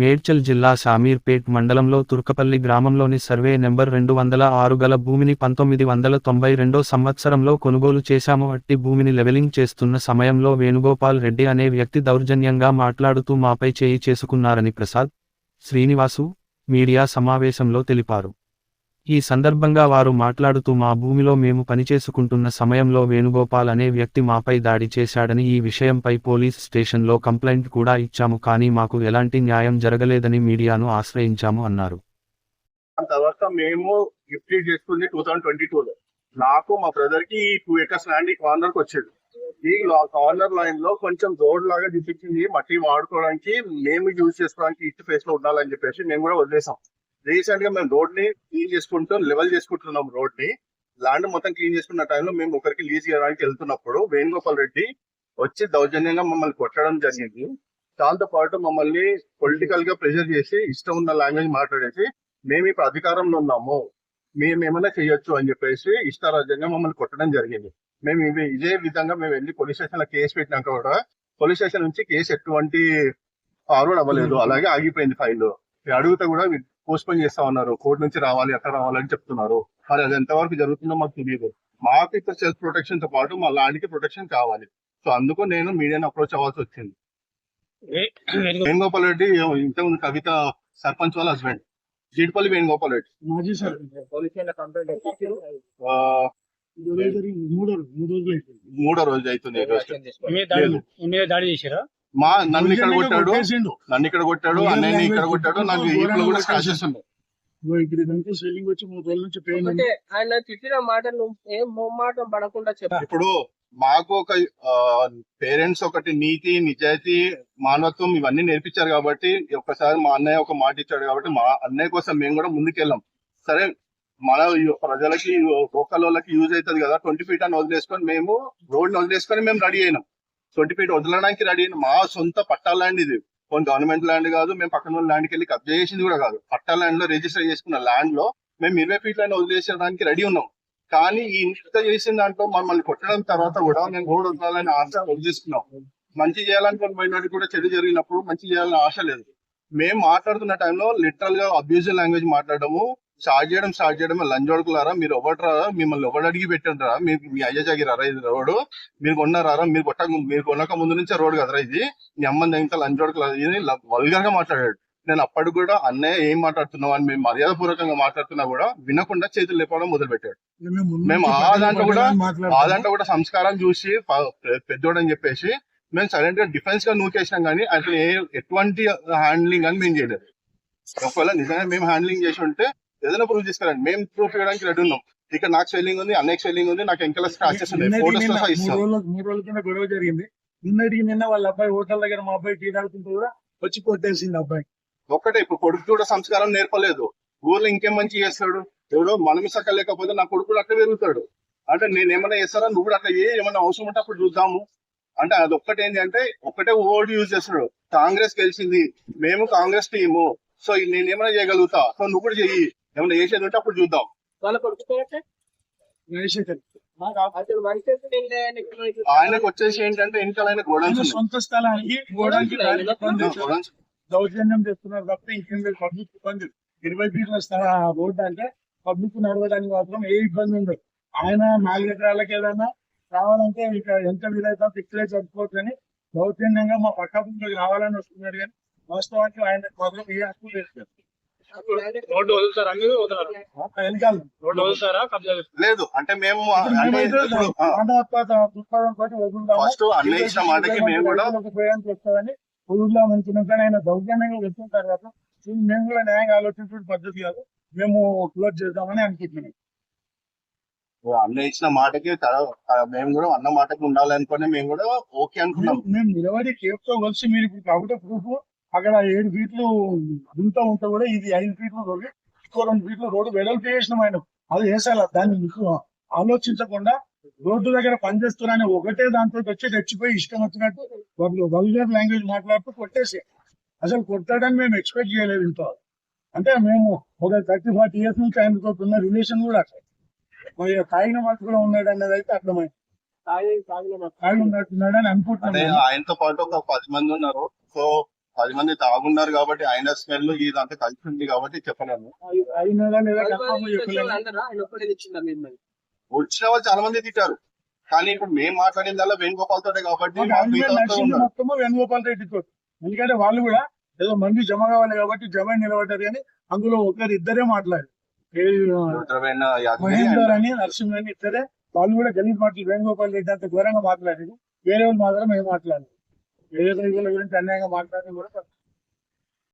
మేడ్చల్ జిల్లా షామీర్పేట్ మండలంలో తుర్కపల్లి గ్రామంలోని సర్వే నెంబర్ రెండు వందల ఆరు గల భూమిని పంతొమ్మిది వందల తొంభై రెండో సంవత్సరంలో కొనుగోలు చేశాము. అట్టి భూమిని లెవెలింగ్ చేస్తున్న సమయంలో వేణుగోపాల్ రెడ్డి అనే వ్యక్తి దౌర్జన్యంగా మాట్లాడుతూ మాపై చేయి చేసుకున్నారని ప్రసాద్ శ్రీనివాసు మీడియా సమావేశంలో తెలిపారు. ఈ సందర్భంగా వారు మాట్లాడుతూ మా భూమిలో మేము పనిచేసుకుంటున్న సమయంలో వేణుగోపాల్ అనే వ్యక్తి మాపై దాడి చేశాడని ఈ విషయంపై పోలీస్ స్టేషన్లో కంప్లైంట్ కూడా ఇచ్చాము కానీ మాకు ఎలాంటి న్యాయం జరగలేదని మీడియాను ఆశ్రయించాము అన్నారు. దాని తర్వాత మేము గిఫ్ట్ చేసుకుంది టూ థౌసండ్ ట్వంటీ టూ లో నాకు మా బ్రదర్కి టూ ఎకర్స్ ల్యాండ్ ఈ కార్నర్కి వచ్చేది. ఈ కార్నర్ లైన్లో కొంచెం రోడ్ లాగా చూపించింది మట్టి వాడుకోవడానికి మేము యూజ్ చేసుకోవడానికి ఇటు ఫేస్లో ఉండాలని చెప్పేసి మేము కూడా వదిలేసాం. రీసెంట్గా మేము రోడ్ని క్లీన్ చేసుకుంటూ లెవెల్ చేసుకుంటున్నాం రోడ్ని ల్యాండ్ మొత్తం క్లీన్ చేసుకున్న టైంలో మేము ఒకరికి లీజ్ చేయడానికి వెళ్తున్నప్పుడు వేణుగోపాల్ రెడ్డి వచ్చి దౌర్జన్యంగా మమ్మల్ని కొట్టడం జరిగింది. దాంతో పాటు మమ్మల్ని పొలిటికల్గా ప్రెషర్ చేసి ఇష్టం ఉన్న లాంగ్వేజ్ మాట్లాడేసి మేము ఇప్పుడు అధికారంలో ఉన్నాము మేము ఏమైనా చేయొచ్చు అని చెప్పేసి ఇష్టారాజ్యంగా మమ్మల్ని కొట్టడం జరిగింది. మేము ఇవి ఇదే విధంగా మేము వెళ్ళి పోలీస్ స్టేషన్లో కేసు పెట్టినాక కూడా పోలీస్ స్టేషన్ నుంచి కేసు ఎటువంటి ఫార్వర్డ్ అవ్వలేదు. అలాగే ఆగిపోయింది ఫైల్ అడిగితే కూడా పోస్ట్పోన్ చేస్తా ఉన్నారు. కోర్టు నుంచి రావాలి ఎక్కడ రావాలని చెప్తున్నారు. మరి అది ఎంతవరకు జరుగుతుందో మాకు తెలియదు మాకు ఇక్కడ సెల్ఫ్ ప్రొటెక్షన్తో పాటు మా ల్యాండ్కి ప్రొటెక్షన్ కావాలి. సో అందుకు నేను మీడియాని అప్రోచ్ అవ్వాల్సి వచ్చింది. వేణుగోపాల్ రెడ్డి ఇంతకుముందు కవిత సర్పంచ్ వాళ్ళ హస్బెండ్. జీడిపల్లి వేణుగోపాల్ రెడ్డి. మాజీ మూడో రోజు అవుతుంది దాడి చేశారా? మా నన్ను ఇక్కడ కొట్టాడు. నన్ను ఇక్కడ కొట్టాడు అన్నయ్యని ఇక్కడ కొట్టాడు నాకు ఈపులో కూడా స్క్రాచెస్ ఉన్నాయి ఇగో ఇక్కడ ఇదంతా స్వెల్లింగ్ వచ్చి మూడు రోజుల నుంచి పెయిన్ అంటే ఆయన తిట్టిన మాటలు ఏం మొమ్మాటం పడకుండా చెప్పారు ఇప్పుడు మాకు ఒక పేరెంట్స్ ఒకటి నీతి నిజాయితీ మానవత్వం ఇవన్నీ నేర్పించారు కాబట్టి ఒక్కసారి మా అన్నయ్య ఒక మాట ఇచ్చాడు కాబట్టి మా అన్నయ్య కోసం మేము కూడా ముందుకెళ్ళాం. సరే మన ప్రజలకి లోకల్ వాళ్ళకి యూజ్ అవుతుంది కదా ట్వంటీ ఫీట్ అని వదిలేసుకొని మేము రోడ్ వదిలేసుకొని మేము రెడీ అయినాం. ట్వంటీ ఫీట్ వదలడానికి రెడీ అయినాం మా సొంత పట్టా ల్యాండ్ ఇది. కొన్ని గవర్నమెంట్ ల్యాండ్ కాదు మేము పక్కన వాళ్ళ ల్యాండ్కి వెళ్ళి కబ్జా చేసింది కూడా కాదు. పట్టా ల్యాండ్లో రిజిస్టర్ చేసుకున్న ల్యాండ్లో మేము ఇరవై ఫీట్ లైన్ వదిలేసడానికి రెడీ ఉన్నాం. కానీ ఈ ఇంత చేసిన దాంట్లో మమ్మల్ని కొట్టడం తర్వాత కూడా మేము రోడ్ వదలాలని ఆశ వదిలేసుకున్నాం మంచి చేయాలనుకుని పోయినట్టు కూడా చెడు జరిగినప్పుడు మంచి చేయాలని ఆశ లేదు. మేము మాట్లాడుతున్న టైంలో లిటరల్గా అబ్యూజివ్ లాంగ్వేజ్ మాట్లాడము స్టార్ట్ చేయడం స్టార్ట్ చేయడం లంజోడుకులారా మీరు ఎవడరా మిమ్మల్ని ఎవడు అడిగి పెట్టండిరా మీకు మీ అయ్య జాగిరారా ఇది రోడ్డు? మీరు కొన్నారా మీరు కొట్ట మీరు కొనక ముందు నుంచే రోడ్ కదరా ఇది? మీ అమ్మని ఇంకా లంజోడుకులారా ఇది వల్గర్గా మాట్లాడాడు. నేను అప్పటికి కూడా అన్నయ్య ఏం మాట్లాడుతున్నావు అని మేము మర్యాద పూర్వకంగా మాట్లాడుతున్నా కూడా వినకుండా చేతులు లేపడం మొదలు పెట్టాడు మేము ఆ దాంట్లో కూడా ఆ దాంట్లో కూడా సంస్కారం చూసి పెద్దోడని చెప్పేసి మేము సైలెంట్గా డిఫెన్స్గా నూకేసినాం కానీ అసలు ఎటువంటి హ్యాండ్లింగ్ అని మేము చేయలేదు. ఒకవేళ నిజంగా మేము హ్యాండ్లింగ్ చేసి ఉంటే ఏదైనా ప్రూఫ్ తీసుకురండి. మేము ప్రూఫ్ ఇవ్వడానికి రెడీ ఉన్నాం. ఇక్కడ నాకు స్వెల్లింగ్ ఉంది అన్నయ్య స్వెల్లింగ్ ఉంది నాకు ఇంకా స్క్రాచెస్ ఉన్నాయి. ఫోటోస్ సహా మూడు ఇస్తాం. రోజుల మూడు రోజుల కింద గొడవ జరిగింది. నిన్నటికి నిన్న వాళ్ళ అబ్బాయి హోటల్ దగ్గర మా అబ్బాయి టీ తాగుతుంటే కూడా వచ్చి కొట్టేసింది అబ్బాయి. ఒక్కటే ఇప్పుడు కొడుకు కూడా సంస్కారం నేర్పలేదు. ఊర్లో ఇంకేం మంచి చేస్తాడు? ఎవడో మనమిసక్క లేకపోతే నా కొడుకు కూడా అట్లా పెరుగుతాడు. అంటే నేను ఏమైనా చేస్తారా నువ్వు కూడా అట్లా ఏ ఏమైనా అవసరం ఉంటే అప్పుడు చూద్దాము. అంటే అది ఒక్కటి ఏంటి అంటే ఒక్కటే ఓడి యూజ్ చేస్తున్నాడు. కాంగ్రెస్ గెలిచింది. మేము కాంగ్రెస్ టీము. సో నేను ఏమైనా చేయగలుగుతా? సో నువ్వు కూడా చెయ్యి. ఏమైనా చేసేది ఉంటే అప్పుడు చూద్దాం. వాళ్ళ ఆయనకి వచ్చేసి ఏంటంటే వెనకాల ఆయన గోడౌన్స్ సొంత స్థలానికి. గోడౌన్స్. దౌర్జన్యం చేస్తున్నారు తప్ప ఇంకేం పబ్లిక్ ఇబ్బంది. ఇరవై ఫీట్ల స్థల రోడ్డు అంటే పబ్లిక్ నడవడానికి మాత్రం ఏ ఇబ్బంది ఉండదు. ఆయన నాలుగు ఎకరాలకి ఏదైనా రావాలంటే ఇక ఎంత వీలైతే ఇక్కడే చదువుకోవచ్చు అని దౌర్జన్యంగా మా పక్క రావాలని వస్తున్నాడు కానీ వాస్తవానికి ఆయన మాత్రం ఏ హక్కు లేదు. రోడ్డు వదులుతారా? మీరు వదలరా? ఆ వెనకాల రోడ్డు వదులుతారా? కబ్జా? లేదు. అంటే మేము. ఫస్ట్ మాటకి మేము కూడా వదులుదాం ఆయన దౌర్జన్యంగా వచ్చిన తర్వాత మేము కూడా న్యాయంగా ఆలోచించిన పద్ధతి కాదు. మేము క్లోజ్ చేద్దామని అనుకుంటున్నాం అన్న ఇచ్చిన మాటకి మేము కూడా అన్న మాటకి ఉండాలి అనుకుని మేము కూడా ఓకే అనుకున్నాం. మేము- నిలబడి కేప్తో కలిసి మీరు ఇప్పుడు కాబట్టి ప్రూఫ్ అక్కడ ఏడు ఫీట్లు గుంత ఉంటే కూడా ఇది ఐదు ఫీట్లు రోడ్డు. ఇంకో రెండు ఫీట్లు రోడ్డు వెడల్పు చేసినాం ఆయన. అది వేసాల. దాన్ని మీకు ఆలోచించకుండా రోడ్డు దగ్గర పనిచేస్తున్నారని ఒకటే దాంతో వచ్చి తెచ్చిపోయి ఇష్టం వచ్చినట్టు వాళ్ళు వల్గర్ లాంగ్వేజ్ మాట్లాడుతూ కొట్టేసి. అసలు కొట్టాడని మేము ఎక్స్పెక్ట్ చేయలేదు ఇంత. అంటే మేము ఒక థర్టీ ఫార్టీ ఇయర్స్ నుంచి ఆయనతో ఉన్న రిలేషన్ కూడా అట్లా. మరి తాగిన మాట కూడా ఉన్నాడు అన్నది అయితే అర్థమైంది. తాగి తాగిన తాగి ఉన్నట్టున్నాడని అంటే అనుకుంటున్నాను ఆయనతో పాటు ఒక పది మంది ఉన్నారు. సో పది మంది తాగున్నారు కాబట్టి ఆయన స్మెల్ ఇదంతా కలిసి ఉంది కాబట్టి చెప్పలేము. వచ్చిన వాళ్ళు చాలా మంది తిట్టారు. కానీ ఇప్పుడు మేము మాట్లాడిందల్లా వేణుగోపాల్ తోటే కాబట్టి వేణుగోపాల్ రెడ్డితో ఎందుకంటే వాళ్ళు కూడా ఏదో మంది జమ కావాలి కాబట్టి జమ నిలబడ్డారు కానీ అందులో ఒకరు ఇద్దరే మాట్లాడారు. మహేందర్ అని నరసింహ అని ఇద్దరే వాళ్ళు కూడా గలీజ్ మాటలు వేణుగోపాల్ రెడ్డి అంత ఘోరంగా మాట్లాడారు. వేరే వాళ్ళు మాత్రం ఏం మాట్లాడారు వేరే గురించి అన్యాయంగా మాట్లాడడం కూడా